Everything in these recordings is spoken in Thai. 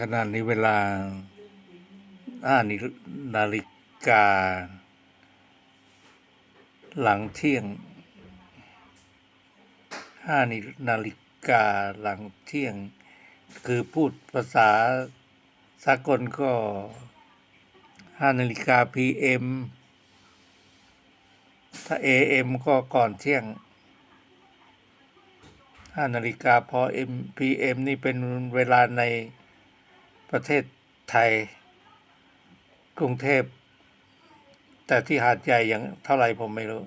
ขณะนี้เวลาห้านาฬิกา หลังเที่ยงห้านาฬิกาหลังเที่ยง คือพูดภาษาสากลก็ห้านาฬิกา PM ถ้า AM ก็ก่อนเที่ยงห้านาฬิกาพอ M PM นี่เป็นเวลาใน ประเทศไทย กรุงเทพ แต่ที่หาดใหญ่อย่างเท่าไหร่ผมไม่รู้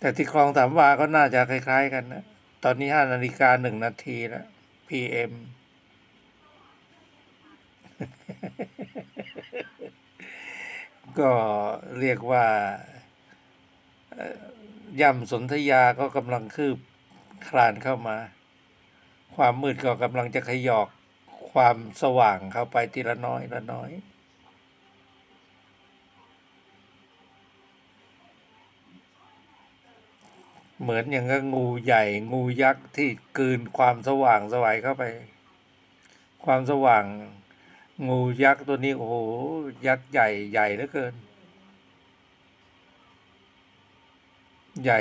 แต่ที่คลองสามวาก็น่าจะคล้าย ๆ กันนะ ตอนนี้ห้านาฬิกาหนึ่งนาทีแล้ว PM ก็เรียกว่าย่ำสนธยาก็กำลังคืบ คลานเข้ามา ความมืดก็กำลังจะขยอกความสว่างเข้าไปทีละน้อยละน้อยเหมือนอย่างกับงูใหญ่งูยักษ์ที่กืนความสว่างสวัยเข้าไป ความสว่าง งูยักษ์ตัวนี้โอ้โหยักษ์ใหญ่ใหญ่เหลือเกิน ใหญ่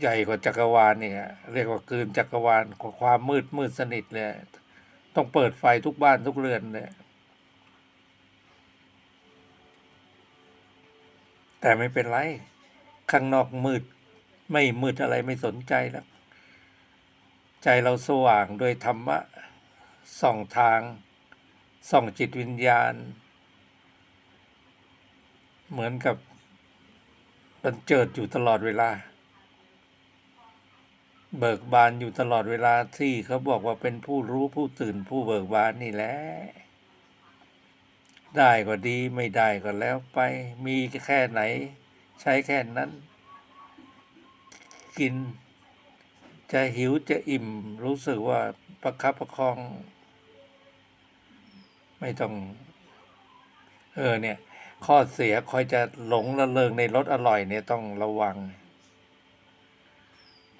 ใหญ่กว่าจักรวาลเนี่ยเรียกว่ากลืนจักรวาลของความมืดมืดสนิทเลยต้องเปิดไฟทุกบ้านทุกเรือนเลยแต่ไม่เป็นไร ข้างนอกมืด ไม่มืดอะไรไม่สนใจแล้ว ใจเราสว่างโดยธรรมะส่องทางส่องจิตวิญญาณ เหมือนกับมันเจิดอยู่ตลอดเวลา เบิกบานอยู่ตลอดเวลาที่เขาบอกว่าเป็นผู้รู้ผู้ตื่นผู้เบิกบานนี่แหละได้ก็ดีไม่ได้ก็แล้วไป มีแค่ไหน ใช้แค่นั้น กิน จะหิวจะอิ่ม รู้สึกว่าประคับประคอง ไม่ต้อง เออเนี่ย ข้อเสียคอยจะหลงละเลงในรสอร่อยเนี่ยต้องระวัง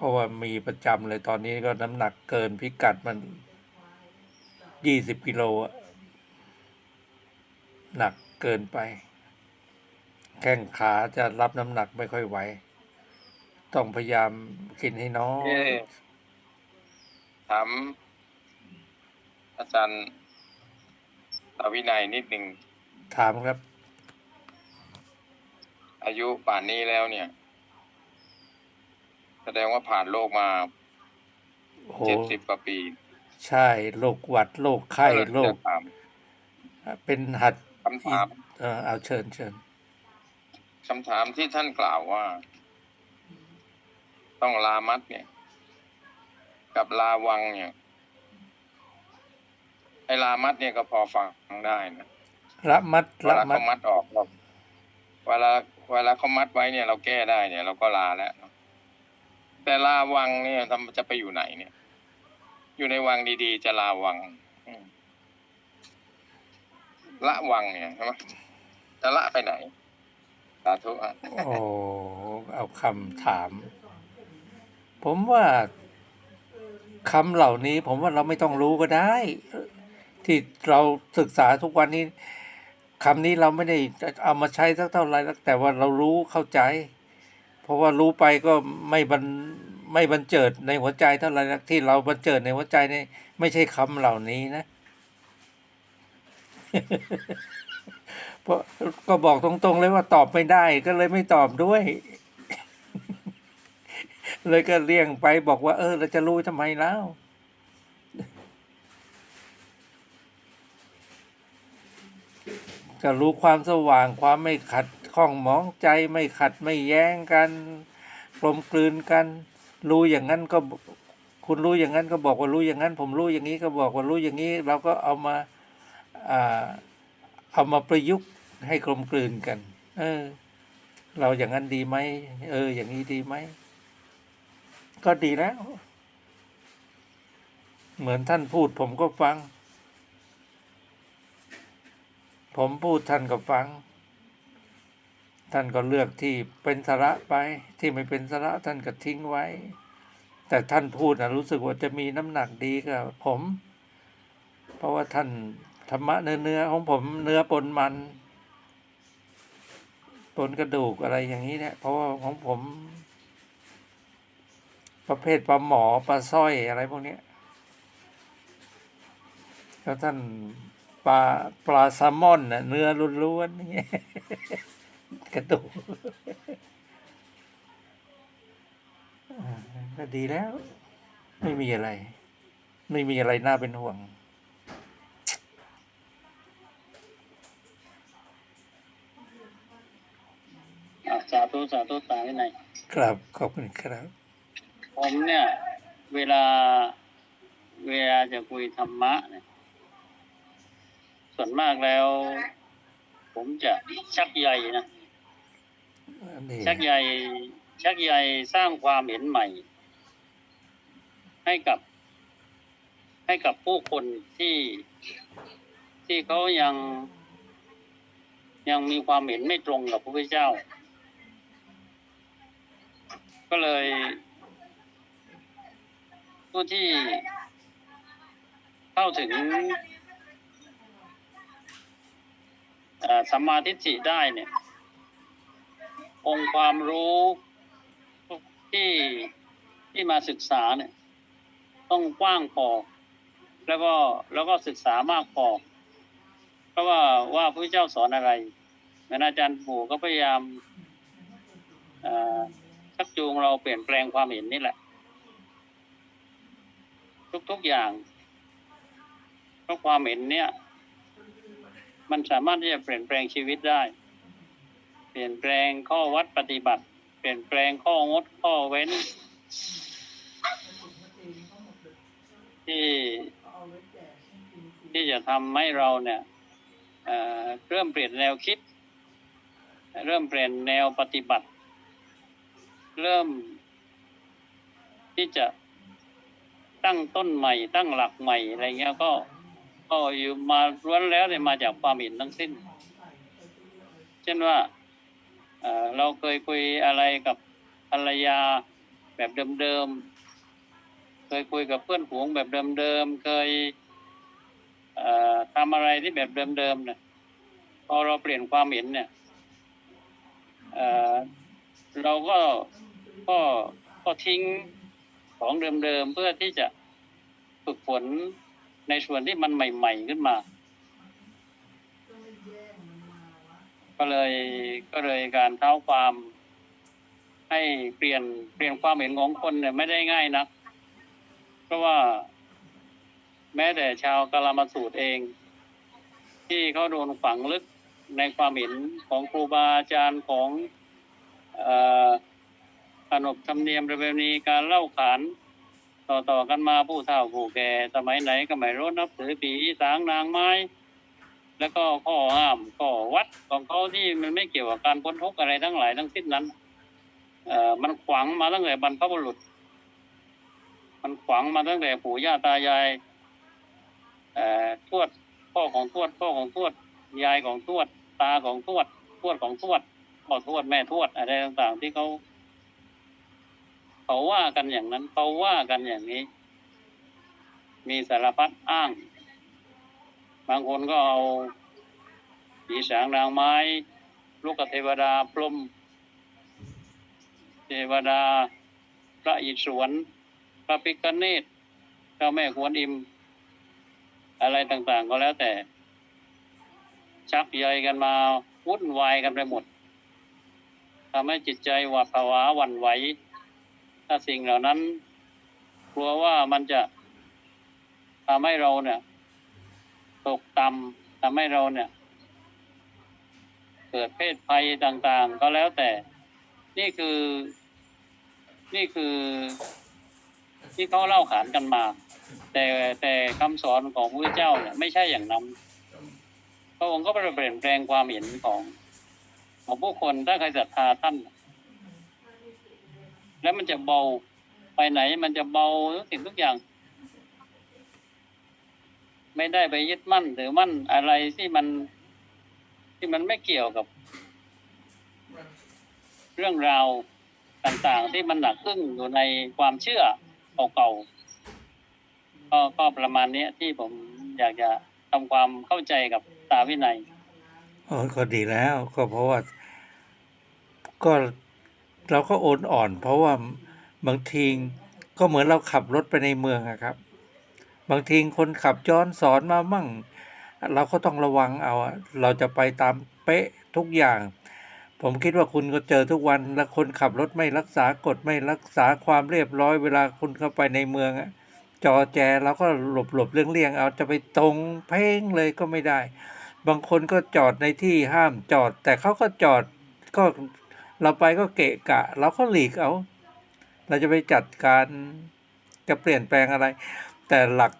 ราะว่ามีประจำเลยตอนนี้ก็น้ำหนักเกินพิกัดมันยี่สิบกิโลอะหนักเกินไป แข้งขาจะรับน้ำหนักไม่ค่อยไหว ต้องพยายามกินให้น้อยเอ๊ะถามอาจารย์ตาวินัยนิดหนึ่งถามครับ อายุป่านนี้แล้วเนี่ย แสดงว่าผ่านโลกมาโอ้โหเจ็ดสิบกว่าปีใช่โรคหวัดโรคไข้โรคจะถามเป็นหัดคำถามเออเอาเชิญเชิญคำถามที่ท่านกล่าวว่า ต้องลามัดเนี่ย กับลาวังเนี่ยไอ้ลามัดเนี่ยก็พอฟังได้นะละมัดเวละลามัดเขามัดออกเราเวลาเวลาเขามัดไว้เนี่ย เราแก้ได้เนี่ย เราก็ลาแล้ว แต่ลาวังเนี่ยทำจะไปอยู่ไหนเนี่ย อยู่ในวังดีๆ จะลาวังละวังเนี่ยใช่ไหมจะละไปไหนสาธุอะโอ้เอาคำถาม ผมว่าคำเหล่านี้ ผมว่าเราไม่ต้องรู้ก็ได้ ที่เราศึกษาทุกวันนี้คำนี้เราไม่ได้เอามาใช้สักเท่าไหร่แต่ว่าเรารู้เข้าใจ เพราะว่ารู้ไปก็ไม่บันไม่บันเจิดในหัวใจเท่าไหร่นักที่เราบันเจิดในหัวใจนี่ไม่ใช่คำเหล่านี้นะ เพราะก็บอกตรงๆเลยว่าตอบไม่ได้ก็เลยไม่ตอบด้วย เลยก็เลี่ยงไปบอกว่า เออ เราจะรู้ทำไมแล้วก็รู้ความสว่างความไม่ขัด ข้องหมองใจไม่ขัดไม่แย้งกันกลมกลืนกัน รู้อย่างนั้นก็คุณรู้อย่างนั้นก็บอกว่ารู้อย่างนั้น ผมรู้อย่างนี้ก็บอกว่ารู้อย่างนี้ เราก็เอามาอ่าเอามาประยุกต์ให้กลมกลืนกัน เออ เราอย่างนั้นดีไหมเออ อย่างนี้ดีไหมก็ดีแล้ว เหมือนท่านพูดผมก็ฟัง ผมพูดท่านก็ฟัง ท่านก็เลือกที่เป็นสาระไปที่ไม่เป็นสาระท่านก็ทิ้งไว้ แต่ท่านพูดนะรู้สึกว่าจะมีน้ำหนักดีกับผม เพราะว่าท่านธรรมะเนื้อเนื้อของผมเนื้อปนมันปนกระดูกอะไรอย่างนี้เนี่ยเพราะว่าของผม ประเภทปลาหมอปลาสร้อยอะไรพวกนี้แล้วท่านปลาปลาแซลมอนเนื้อล้วนๆอย่างเงี้ย กระดูกอ่าก็ดีแล้ว ไม่มีอะไร ไม่มีอะไรน่าเป็นห่วง สาธุสาธุตาวินัยครับ ขอบคุณครับ ผมเนี่ย เวลา เวลาจะคุยธรรมะเนี่ยส่วนมากแล้ว ผมจะชักใยนะนี่ ชักใยชักใยสร้างความเห็นใหม่ ให้กับ ให้กับผู้คนที่ที่เขายัง ยังมีความเห็นไม่ตรงกับพระพุทธเจ้า ก็เลย ผู้ที่เข้าถึงสัมมาทิฏฐิได้เนี่ย องค์ความรู้ที่ที่มาศึกษาเนี่ย ต้องกว้างพอแล้วก็แล้วก็ศึกษามากพอเพราะว่าว่าพระเจ้าสอนอะไรเหมือนอาจารย์ปู่ก็พยายามชักจูงเราเปลี่ยนแปลงความเห็นนี่แหละ ทุกๆอย่างเพราะความเห็นเนี่ย มันสามารถที่จะเปลี่ยนแปลงชีวิตได้ เปลี่ยนแปลงข้อวัดปฏิบัติ เปลี่ยนแปลงข้องดข้อเว้น ที่ที่จะทำให้เราเนี่ยเเริ่มเปลี่ยนแนวคิด เริ่มเปลี่ยนแนวปฏิบัติ เริ่ม ที่จะตั้งต้นใหม่ ตั้งหลักใหม่อะไรเงี้ยก็ก็อยู่มาล้วนแล้วเนี่ยมาจากความเห็นทั้งสิ้น เช่นว่า เราเคยคุยอะไรกับภรรยาแบบเดิมๆ เคยคุยกับเพื่อนฝูงแบบเดิมๆ เคยเทำอะไรที่แบบเดิมๆเนี่ยพอเราเปลี่ยนความเห็นเนี่ยเเราก็ก็ก็ทิ้งของเดิมๆ เพื่อที่จะฝึกฝนในส่วนที่มันใหม่ ๆ ขึ้นมา ก็เลยก็เลยการเท้าความ ให้เปลี่ยนเปลี่ยนความเห็นของคนเนี่ยไม่ได้ง่ายนัก เพราะว่าแม้แต่ชาวกาลามาสูตรเอง ที่เขาโดนฝังลึกในความเห็นของครูบาอาจารย์ของอขนบธรรมเนียมประเพณีการเล่าขานต่อๆกันมาผู้เฒ่าผู้แก่ สมัยไหนก็ไม่รู้นับถือผีสางนางไม้ แล้วก็ข้อห้ามข้อวัดของเขาที่มันไม่เกี่ยวกับการพ้นทุกข์อะไรทั้งหลายทั้งสิ้นนั้น เอ่อมันขวางมาตั้งแต่บรรพบุรุษ มันขวางมาตั้งแต่ปู่ย่าตายายเอ่อทวดพ่อของทวดพ่อของทวดยายของทวด ตาของทวดทวดของทวดพ่อทวดแม่ทวดอะไรต่างๆ ที่เขาเขาว่ากันอย่างนั้นเขาว่ากันอย่างนี้ มีสารพัดอ้าง บางคนก็เอาผีสางนางไม้ ลูกเทวดาพรมเทวดา พระอิศวรพระพิกเนตเจ้าแม่กวนอิม อะไรต่างๆก็แล้วแต่ ชักใยกันมาวุ่นวายกันไปหมดทำให้จิตใจหวาดผวาหวั่นไหว ถ้าสิ่งเหล่านั้น กลัวว่ามันจะทำให้เราเนี่ย ตกต่ำทำให้เราเนี่ย เกิดเพศภัยต่างๆ ก็แล้วแต่ นี่คือ นี่คือ ที่เขาเล่าขานกันมา แต่แต่คำสอนของพระเจ้าเนี่ยไม่ใช่อย่างนั้นพระองค์ก็ไปเปลี่ยนแปลงความเห็นของ ของผู้คนถ้าใครศรัทธาท่าน แล้วมันจะเบาไปไหนมันจะเบาทุกสิ่งทุกอย่าง ไม่ได้ไปยึดมั่นหรือมั่นอะไรที่มันที่มันไม่เกี่ยวกับ เรื่องราวต่างๆ ที่มันหนักอึ้งอยู่ในความเชื่อเก่าๆก็ก็ประมาณนี้ที่ผมอยากจะทำความเข้าใจกับตาวินัยเออก็ดีแล้ว ก็เพราะว่า ก็เราก็โอนอ่อน เพราะว่าบางทีก็เหมือนเราขับรถไปในเมืองอะครับ บางทีคนขับย้อนสอนมามั่ง เราก็ต้องระวังเอา เราจะไปตามเป๊ะทุกอย่าง ผมคิดว่าคุณก็เจอทุกวัน แล้วคนขับรถไม่รักษากฎไม่รักษาความเรียบร้อยเวลาคุณเข้าไปในเมืองอะจอแจเราก็หลบหลบเลี่ยงเลี่ยงเอาจะไปตรงเพ่งเลยก็ไม่ได้ บางคนก็จอดในที่ห้ามจอด แต่เขาก็จอดก็เราไปก็เกะกะ เราก็หลีกเอา เราจะไปจัดการจะเปลี่ยนแปลงอะไร แต่หลัก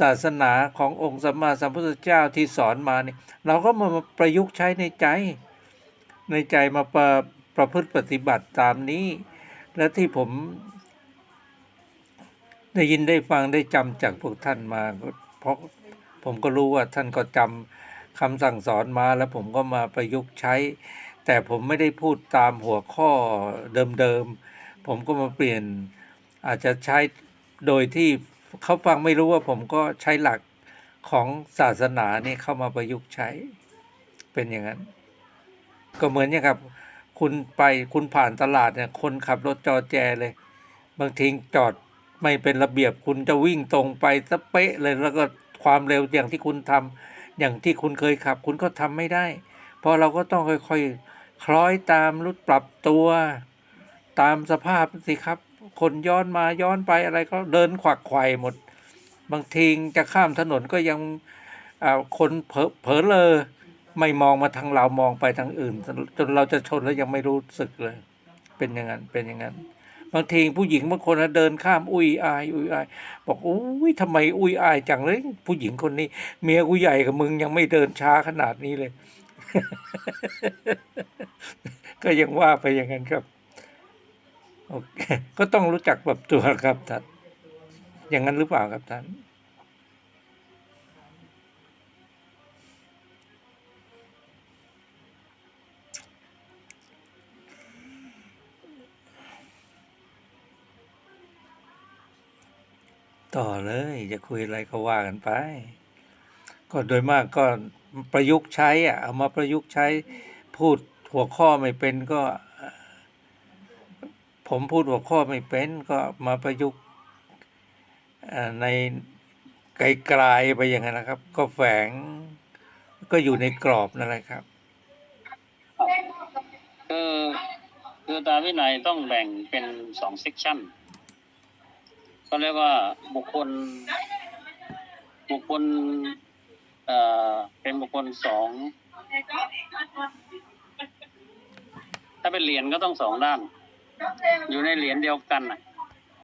ศาสนาขององค์สัมมาสัมพุทธเจ้าที่สอนมาเนี่ยเราก็มาประยุกต์ใช้ในใจ ในใจมาประประพฤติปฏิบัติตามนี้ และที่ผม ได้ยินได้ฟังได้จำจากพวกท่านมา เพราะผมก็รู้ว่าท่านก็จำคำสั่งสอนมาแล้วผมก็มาประยุกต์ใช้ แต่ผมไม่ได้พูดตามหัวข้อเดิมๆผมก็มาเปลี่ยนอาจจะใช้โดยที่ เขาฟังไม่รู้ว่าผมก็ใช้หลักของศาสนาเนี่ยเข้ามาประยุกต์ใช้เป็นอย่างนั้น ก็เหมือนอย่างครับ คุณไปคุณผ่านตลาดเนี่ยคนขับรถจอแจเลย บางทีจอดไม่เป็นระเบียบคุณจะวิ่งตรงไปสเป๊ะเลยแล้วก็ความเร็วอย่างที่คุณทำอย่างที่คุณเคยขับ คุณก็ทำไม่ได้เพราะเราก็ต้องค่อยๆคล้อยตามรุดปรับตัว ตามสภาพสิครับ คนย้อนมาย้อนไปอะไรก็เดินขวักไขว่หมด บางทีจะข้ามถนนก็ยังอ่าคนเผลอเลอไม่มองมาทางเรามองไปทางอื่น จนเราจะชนแล้วยังไม่รู้สึกเลย เป็นอย่างนั้นเป็นอย่างนั้น บางทีผู้หญิงบางคนเดินข้ามอุ้ยอายอุ้ยอาย บอกอุ้ยทำไมอุ้ยอายจังเลย ผู้หญิงคนนี้ เมียกูใหญ่กับมึงยังไม่เดินช้าขนาดนี้เลย ก็ยังว่าไปอย่างนั้นครับ โอเคก็ต้องรู้จักปรับตัวครับท่านอย่างนั้นหรือเปล่าครับท่านต่อเลยจะคุยอะไรก็ว่ากันไป ก็โดยมากก็ประยุกต์ใช้อะเอามาประยุกต์ใช้พูดหัวข้อไม่เป็นก็ ผมพูดหัวข้อไม่เป็นก็มาประยุกต์ในไกลๆไปอย่างนั้นนะครับ ก็แฝงก็อยู่ในกรอบนั่นแหละครับคือคือตาวินัยต้องแบ่งเป็นสองเซกชันก็เรียกว่าบุคคล บุคคลเอ่อเป็นบุคคลสองถ้าเป็นเหรียญก็ต้องสองด้าน อยู่ในเหรียญเดียวกันน่ะ